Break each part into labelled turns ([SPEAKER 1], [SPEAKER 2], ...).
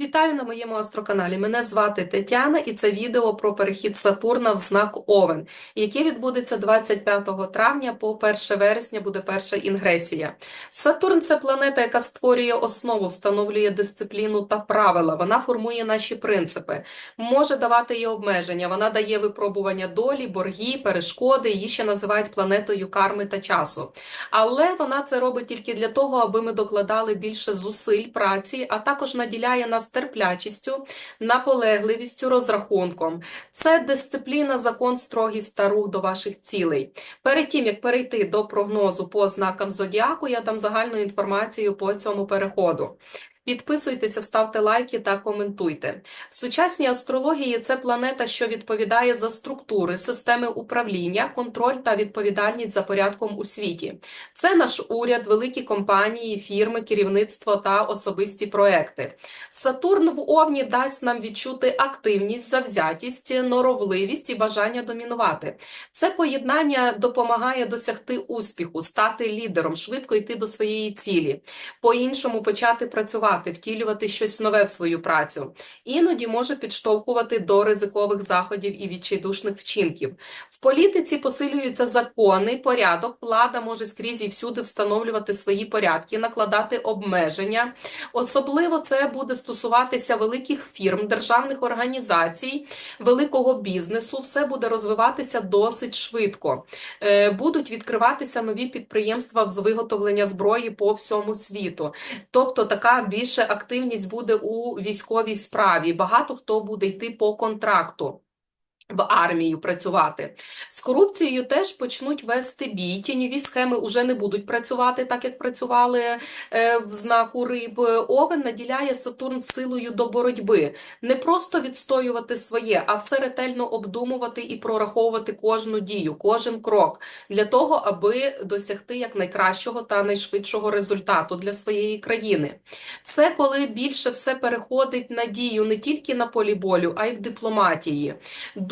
[SPEAKER 1] Вітаю на моєму астроканалі. Мене звати Тетяна, і це відео про перехід Сатурна в знак Овен, яке відбудеться 25 травня по 1 вересня буде перша інгресія. Сатурн це планета, яка створює основу, встановлює дисципліну та правила. Вона формує наші принципи, може давати і обмеження. Вона дає випробування долі, борги, перешкоди. Її ще називають планетою карми та часу. Але вона це робить тільки для того, аби ми докладали більше зусиль праці, а також наділяє нас терплячістю, наполегливістю, розрахунком. Це дисципліна, закон, строгість та рух до ваших цілей. Перед тим, як перейти до прогнозу по знакам зодіаку, я дам загальну інформацію по цьому переходу. Підписуйтеся, ставте лайки та коментуйте. В сучасній астрології це планета, що відповідає за структури, системи управління, контроль та відповідальність за порядком у світі. Це наш уряд, великі компанії, фірми, керівництво та особисті проекти. Сатурн в Овні дасть нам відчути активність, завзятість, норовливість і бажання домінувати. Це поєднання допомагає досягти успіху, стати лідером, швидко йти до своєї цілі, по-іншому почати працювати, втілювати щось нове в свою працю. Іноді може підштовхувати до ризикових заходів і відчайдушних вчинків. В політиці посилюються закони, порядок, влада може скрізь і всюди встановлювати свої порядки, накладати обмеження. Особливо це буде стосуватися великих фірм, державних організацій, великого бізнесу. Все буде розвиватися досить швидко. Е, Будуть відкриватися нові підприємства з виготовлення зброї по всьому світу. Тобто така більше активність буде у військовій справі. Багато хто буде йти по контракту. В армію працювати з корупцією теж почнуть вести бій. Тіньові схеми вже не будуть працювати так, як працювали е, в знаку риб. Овен наділяє Сатурн силою до боротьби, не просто відстоювати своє, а все ретельно обдумувати і прораховувати кожну дію, кожен крок для того, аби досягти якнайкращого та найшвидшого результату для своєї країни. Це коли більше все переходить на дію не тільки на полі болю, а й в дипломатії.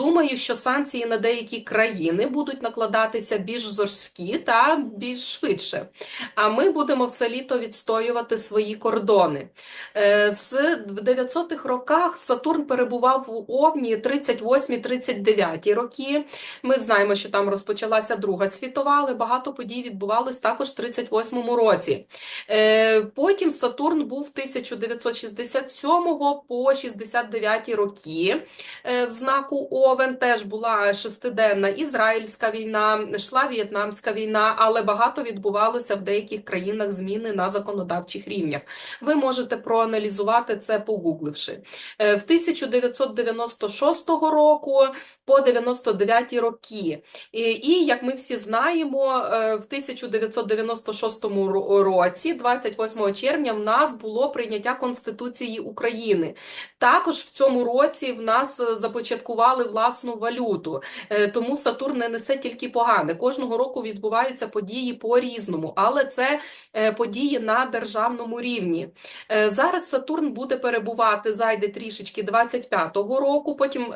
[SPEAKER 1] Думаю, що санкції на деякі країни будуть накладатися більш жорсткі та більш швидше. А ми будемо все літо відстоювати свої кордони. Е, З 900-х роках Сатурн перебував у Овні 38-39 роки. Ми знаємо, що там розпочалася Друга світова, але багато подій відбувалось також в 38-му році. Е, Потім Сатурн був 1967 по 69 роки е, в знаку Овен теж була шестиденна ізраїльська війна, йшла в'єтнамська війна, але багато відбувалося в деяких країнах зміни на законодавчих рівнях. Ви можете проаналізувати це, погугливши. Е, В 1996 року по 99 роки. І, і, як ми всі знаємо, е, в 1996 ро- році, 28 червня, в нас було прийняття Конституції України. Також в цьому році в нас е, започаткували власну валюту, Е, тому Сатурн не несе тільки погане. Кожного року відбуваються події по-різному, але це події на державному рівні. Зараз Сатурн буде перебувати, зайде трішечки 25-го року, потім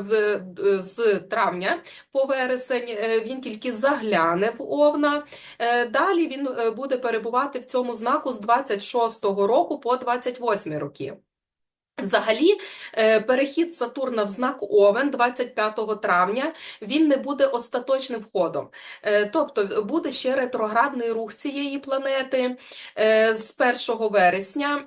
[SPEAKER 1] в, з травня по вересень е, він тільки загляне в Овна. Е, Далі він е, буде перебувати в цьому знаку з 26-го року по 28 роки. Взагалі, перехід Сатурна в знак Овен 25 травня, він не буде остаточним входом. Тобто буде ще ретроградний рух цієї планети з 1 вересня.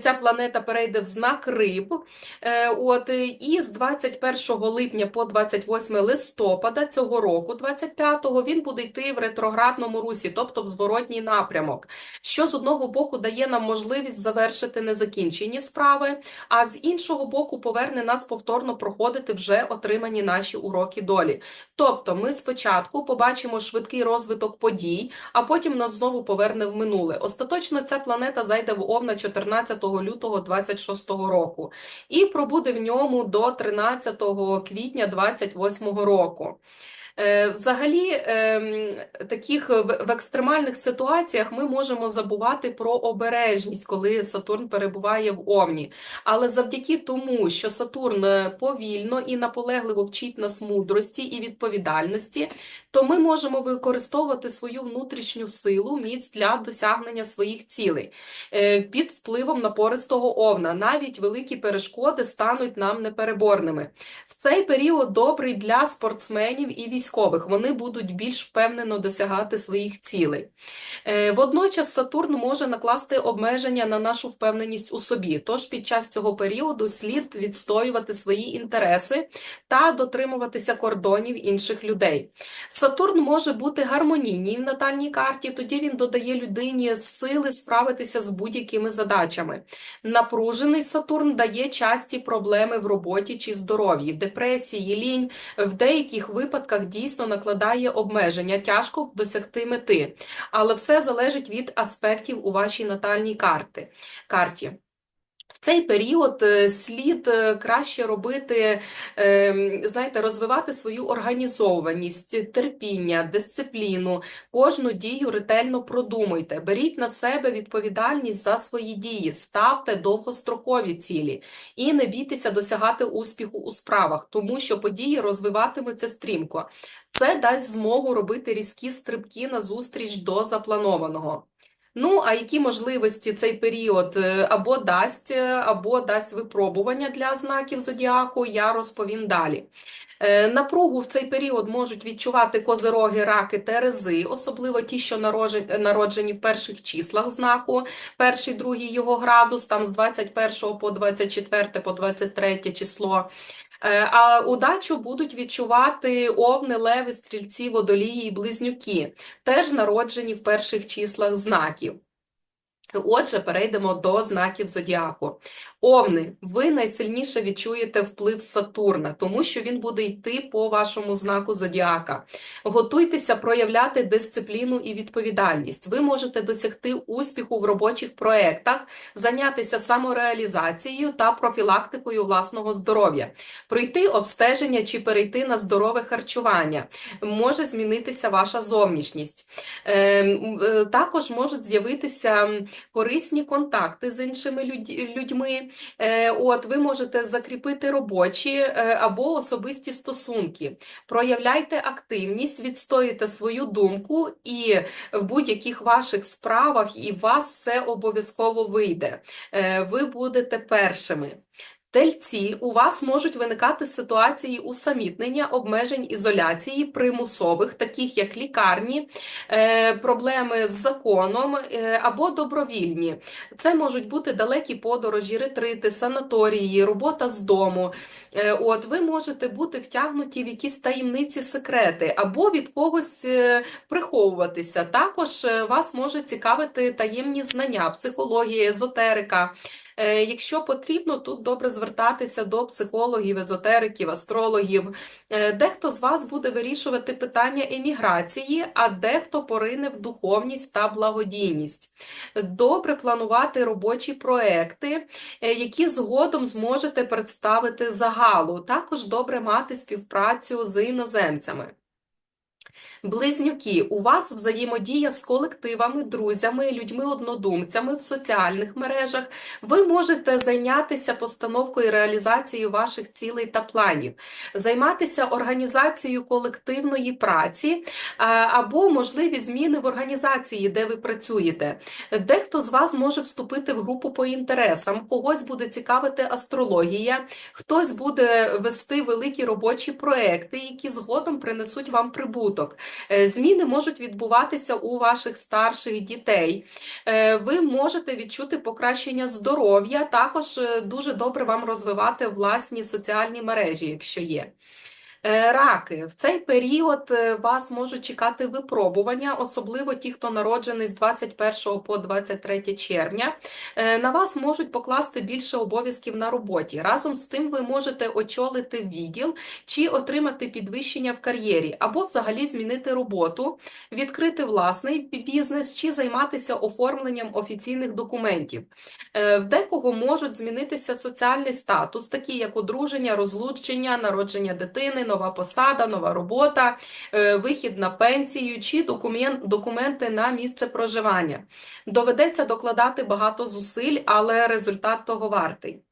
[SPEAKER 1] Ця планета перейде в знак Риб. Е, От, і з 21 липня по 28 листопада цього року, 25-го, він буде йти в ретроградному русі, тобто в зворотній напрямок, що з одного боку дає нам можливість завершити незакінчені справи, а з іншого боку поверне нас повторно проходити вже отримані наші уроки долі. Тобто ми спочатку побачимо швидкий розвиток подій, а потім нас знову поверне в минуле. Остаточно ця планета зайде в Овна 14 лютого 26 року і пробуде в ньому до 13 квітня 28 року. Е, Взагалі, ем, таких в в екстремальних ситуаціях ми можемо забувати про обережність, коли Сатурн перебуває в Овні. Але завдяки тому, що Сатурн е, повільно і наполегливо вчить нас мудрості і відповідальності, то ми можемо використовувати свою внутрішню силу, міць для досягнення своїх цілей. Е, Під впливом напористого Овна навіть великі перешкоди стануть нам непереборними. В цей період добрий для спортсменів і військових. Вони будуть більш впевнено досягати своїх цілей. Е, Водночас Сатурн може накласти обмеження на нашу впевненість у собі. Тож під час цього періоду слід відстоювати свої інтереси та дотримуватися кордонів інших людей. Сатурн може бути гармонійній в натальній карті, тоді він додає людині сили справитися з будь-якими задачами. Напружений Сатурн дає часті проблеми в роботі чи здоров'ї, депресії, лінь, в деяких випадках дійсно накладає обмеження, тяжко досягти мети. Але все залежить від аспектів у вашій натальній карті. В цей період е, слід е, краще робити, е, знаєте, розвивати свою організованість, терпіння, дисципліну, кожну дію ретельно продумуйте, беріть на себе відповідальність за свої дії, ставте довгострокові цілі і не бійтеся досягати успіху у справах, тому що події розвиватимуться стрімко. Це дасть змогу робити різкі стрибки назустріч до запланованого. Ну, а які можливості цей період е, або дасть, е, або дасть випробування для знаків зодіаку, я розповім далі. Е, Напругу в цей період можуть відчувати козироги, раки, терези, особливо ті, що народжені в перших числах знаку, перший, другий його градус, там з 21 по 24 по 23 число. Е, А удачу будуть відчувати овни, леви, стрільці, водолії і близнюки, теж народжені в перших числах знаків. Отже, перейдемо до знаків зодіаку. Овни, ви найсильніше відчуєте вплив Сатурна, тому що він буде йти по вашому знаку зодіака. Готуйтеся проявляти дисципліну і відповідальність. Ви можете досягти успіху в робочих проєктах, зайнятися самореалізацією та профілактикою власного здоров'я, пройти обстеження чи перейти на здорове харчування. Може змінитися ваша зовнішність. Е, е, Також можуть з'явитися корисні контакти з іншими людьми. Е, От ви можете закріпити робочі е, або особисті стосунки. Проявляйте активність, відстоюйте свою думку, і в будь-яких ваших справах і вас все обов'язково вийде. Е, Ви будете першими. Тельці, у вас можуть виникати ситуації усамітнення, обмежень ізоляції, примусових, таких як лікарні, е, проблеми з законом е, або добровільні. Це можуть бути далекі подорожі, ретрити, санаторії, робота з дому. Е, От ви можете бути втягнуті в якісь таємниці, секрети, або від когось приховуватися. Також вас може цікавити таємні знання, психологія, езотерика. Е, Якщо потрібно, тут добре звертатися до психологів, езотериків, астрологів. Е, Дехто з вас буде вирішувати питання еміграції, а дехто порине в духовність та благодійність. Добре планувати робочі проекти, е, які згодом зможете представити загалу. Також добре мати співпрацю з іноземцями. Близнюки, у вас взаємодія з колективами, друзями, людьми-однодумцями в соціальних мережах. Ви можете зайнятися постановкою реалізацією ваших цілей та планів, займатися організацією колективної праці або можливі зміни в організації, де ви працюєте. Дехто з вас може вступити в групу по інтересам, когось буде цікавити астрологія, хтось буде вести великі робочі проекти, які згодом принесуть вам прибуток. Е, Зміни можуть відбуватися у ваших старших дітей. Е, Ви можете відчути покращення здоров'я, також е, дуже добре вам розвивати власні соціальні мережі, якщо є. Е, Раки, в цей період е, вас можуть чекати випробування, особливо ті, хто народжений з 21 по 23 червня. Е, На вас можуть покласти більше обов'язків на роботі. Разом з тим ви можете очолити відділ чи отримати підвищення в кар'єрі, або взагалі змінити роботу, відкрити власний бізнес чи займатися оформленням офіційних документів. В декого можуть змінитися соціальний статус, такі як одруження, розлучення, народження дитини, нова посада, нова робота, е, вихід на пенсію чи документи на місце проживання. Доведеться докладати багато зусиль, але результат того вартий.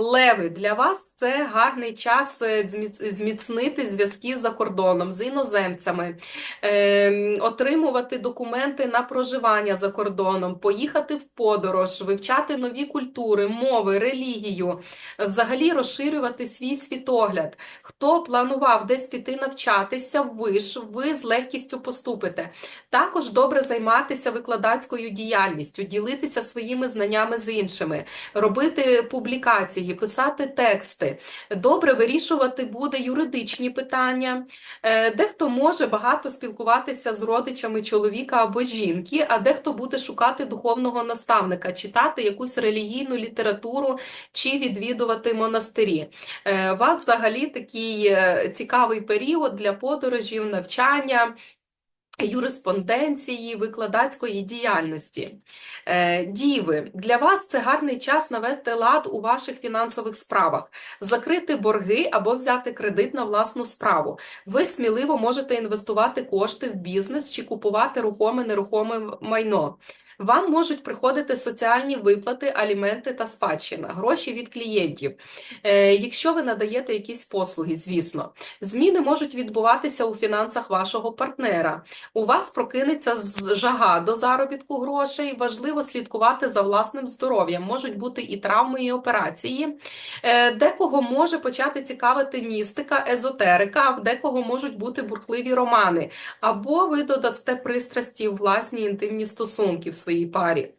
[SPEAKER 1] Леви, для вас це гарний час е, зміцнити зв'язки за кордоном з іноземцями, ем, отримувати документи на проживання за кордоном, поїхати в подорож, вивчати нові культури, мови, релігію, взагалі розширювати свій світогляд. Хто планував десь піти навчатися в виш, ви з легкістю поступите. Також добре займатися викладацькою діяльністю, ділитися своїми знаннями з іншими робити публікації, писати тексти. Добре вирішувати буде юридичні питання. Е, Дехто може багато спілкуватися з родичами чоловіка або жінки, а дехто буде шукати духовного наставника, читати якусь релігійну літературу чи відвідувати монастирі. Е, вас взагалі такий е, цікавий період для подорожів, навчання юриспонденції, викладацької діяльності. Е, Діви, для вас це гарний час навести лад у ваших фінансових справах, закрити борги або взяти кредит на власну справу. Ви сміливо можете інвестувати кошти в бізнес чи купувати рухоме нерухоме майно. Вам можуть приходити соціальні виплати, аліменти та спадщина, гроші від клієнтів. Е, Якщо ви надаєте якісь послуги, звісно. Зміни можуть відбуватися у фінансах вашого партнера. У вас прокинеться жага до заробітку грошей. Важливо слідкувати за власним здоров'ям. Можуть бути і травми, і операції. Е, Декого може почати цікавити містика, езотерика, а в декого можуть бути бурхливі романи. Або ви додасте пристрасті власні інтимні стосунки в своїй парі.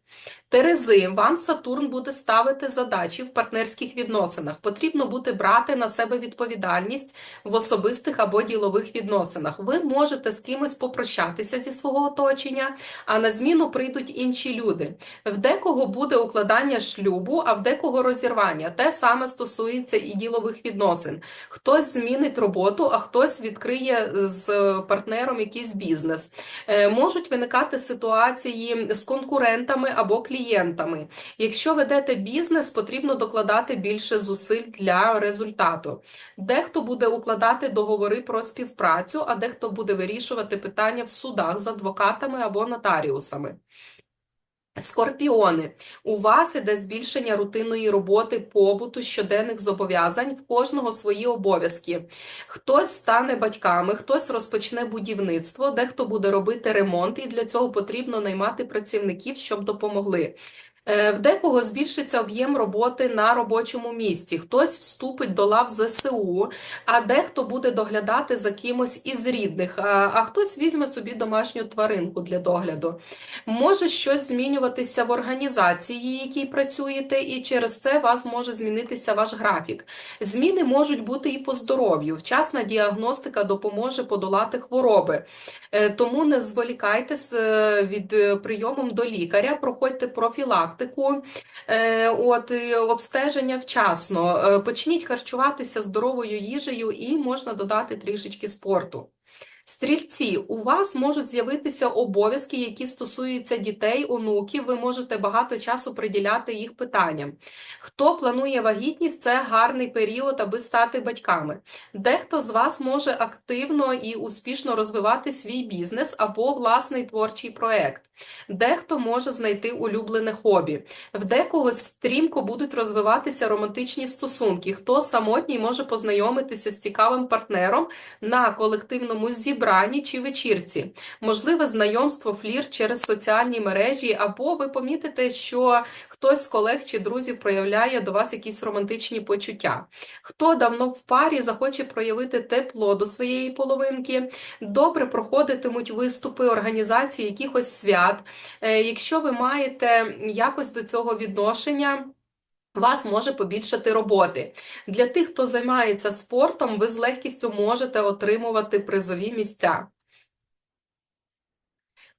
[SPEAKER 1] Терези, вам Сатурн буде ставити задачі в партнерських відносинах. Потрібно буде брати на себе відповідальність в особистих або ділових відносинах. Ви можете з кимось попрощатися зі свого оточення, а на зміну прийдуть інші люди. В декого буде укладання шлюбу, а в декого розірвання. Те саме стосується і ділових відносин. Хтось змінить роботу, а хтось відкриє з партнером якийсь бізнес. Е, Можуть виникати ситуації з конкурентами або клієнтами. Якщо ведете бізнес, потрібно докладати більше зусиль для результату. Дехто буде укладати договори про співпрацю, а дехто буде вирішувати питання в судах з адвокатами або нотаріусами. Скорпіони, у вас іде збільшення рутинної роботи, побуту, щоденних зобов'язань, в кожного свої обов'язки. Хтось стане батьками, хтось розпочне будівництво, дехто буде робити ремонт, і для цього потрібно наймати працівників, щоб допомогли. Е, В декого збільшиться об'єм роботи на робочому місці, хтось вступить до лав ЗСУ, а дехто буде доглядати за кимось із рідних, а, хтось візьме собі домашню тваринку для догляду. Може щось змінюватися в організації, в якій працюєте, і через це вас може змінитися ваш графік. Зміни можуть бути і по здоров'ю. Вчасна діагностика допоможе подолати хвороби. Е, Тому не зволікайте е, від прийомом до лікаря, проходьте профілактику, е, от, обстеження вчасно. Е, Почніть харчуватися здоровою їжею і можна додати трішечки спорту. Стрільці, у вас можуть з'явитися обов'язки, які стосуються дітей, онуків, ви можете багато часу приділяти їх питанням. Хто планує вагітність, це гарний період, аби стати батьками. Дехто з вас може активно і успішно розвивати свій бізнес або власний творчий проект. Дехто може знайти улюблене хобі. В декого стрімко будуть розвиватися романтичні стосунки. Хто самотній може познайомитися з цікавим партнером на колективному зібранні чи вечірці. Можливе знайомство, флірт через соціальні мережі, або ви помітите, що хтось з колег чи друзів проявляє до вас якісь романтичні почуття. Хто давно в парі захоче проявити тепло до своєї половинки, добре проходитимуть виступи організації якихось свят. Е, Якщо ви маєте якось до цього відношення, вас може побільшати роботи. Для тих, хто займається спортом, ви з легкістю можете отримувати призові місця.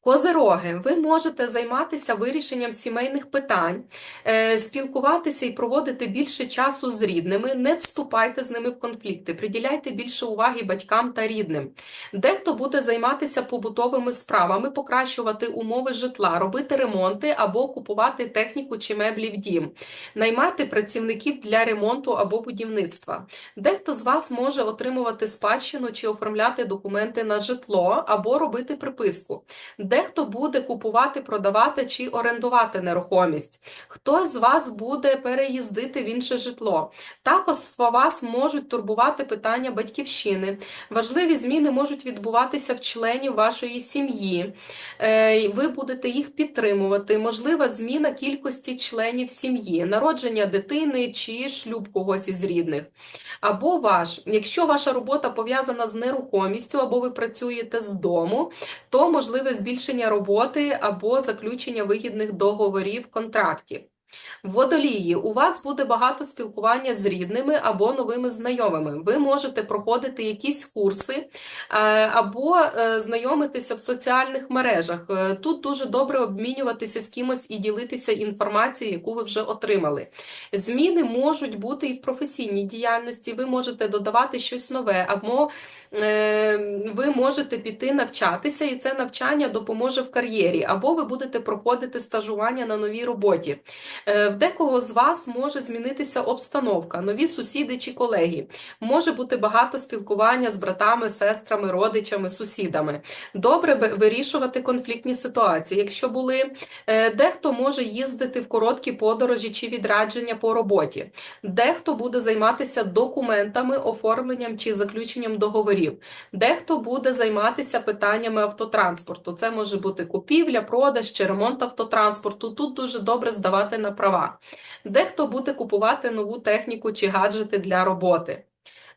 [SPEAKER 1] Козироги, ви можете займатися вирішенням сімейних питань, е, спілкуватися і проводити більше часу з рідними, не вступайте з ними в конфлікти, приділяйте більше уваги батькам та рідним. Дехто буде займатися побутовими справами, покращувати умови житла, робити ремонти або купувати техніку чи меблі в дім, наймати працівників для ремонту або будівництва. Дехто з вас може отримувати спадщину чи оформляти документи на житло або робити приписку. Дехто буде купувати, продавати чи орендувати нерухомість. Хтось з вас буде переїздити в інше житло. Також вас можуть турбувати питання батьківщини. Важливі зміни можуть відбуватися в членів вашої сім'ї. Е, Ви будете їх підтримувати. Можлива зміна кількості членів сім'ї, народження дитини чи шлюб когось із рідних. Або ваш, якщо ваша робота пов'язана з нерухомістю, або ви працюєте з дому, то можливе збільшення роботи або заключення вигідних договорів контрактів. Водолії, у вас буде багато спілкування з рідними або новими знайомими. Ви можете проходити якісь курси е, або е, знайомитися в соціальних мережах. Е, Тут дуже добре обмінюватися з кимось і ділитися інформацією, яку ви вже отримали. Зміни можуть бути і в професійній діяльності. Ви можете додавати щось нове, або ви можете піти навчатися, і це навчання допоможе в кар'єрі, або ви будете проходити стажування на новій роботі. Е, В декого з вас може змінитися обстановка, нові сусіди чи колеги. Може бути багато спілкування з братами, сестрами, родичами, сусідами. Добре вирішувати конфліктні ситуації, якщо були. Е, Дехто може їздити в короткі подорожі чи відрядження по роботі. Дехто буде займатися документами, оформленням чи заключенням договорів. Дехто буде займатися питаннями автотранспорту. Це може бути купівля, продаж чи ремонт автотранспорту. Тут дуже добре здавати на права. Дехто буде купувати нову техніку чи гаджети для роботи.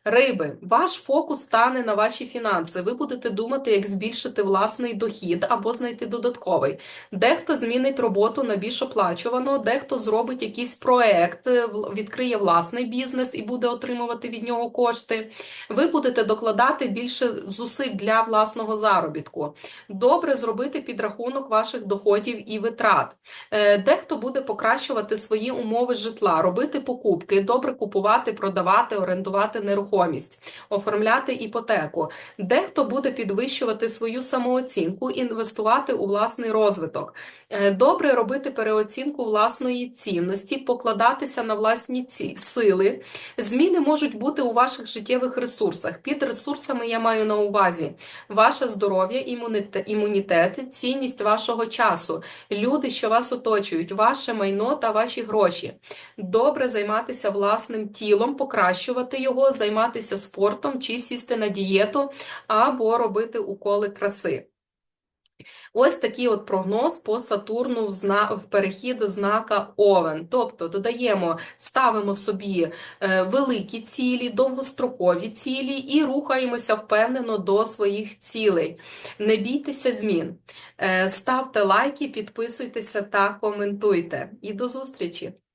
[SPEAKER 1] Риби, ваш фокус стане на ваші фінанси. Ви будете думати, як збільшити власний дохід або знайти додатковий. Дехто змінить роботу на більш оплачувану, дехто зробить якийсь проект, е, відкриє власний бізнес і буде отримувати від нього кошти. Ви будете докладати більше зусиль для власного заробітку. Добре зробити підрахунок ваших доходів і витрат. Е, Дехто буде покращувати свої умови житла, робити покупки, добре купувати, продавати, орендувати нерухомість, оформляти іпотеку. Дехто буде підвищувати свою самооцінку, інвестувати у власний розвиток. Е, Добре робити переоцінку власної цінності, покладатися на власні ці сили. Зміни можуть бути у ваших життєвих ресурсах. Під ресурсами я маю на увазі ваше здоров'я, імунітет, цінність вашого часу, люди, що вас оточують, ваше майно та ваші гроші. Добре займатися власним тілом, покращувати його, займатися спортом чи сісти на дієту або робити уколи краси. Ось такий от прогноз по Сатурну в перехід знака Овен. Тобто додаємо, ставимо собі е, великі цілі, довгострокові цілі і рухаємося впевнено до своїх цілей. Не бійтеся змін. Е, Ставте лайки, підписуйтеся та коментуйте. І до зустрічі!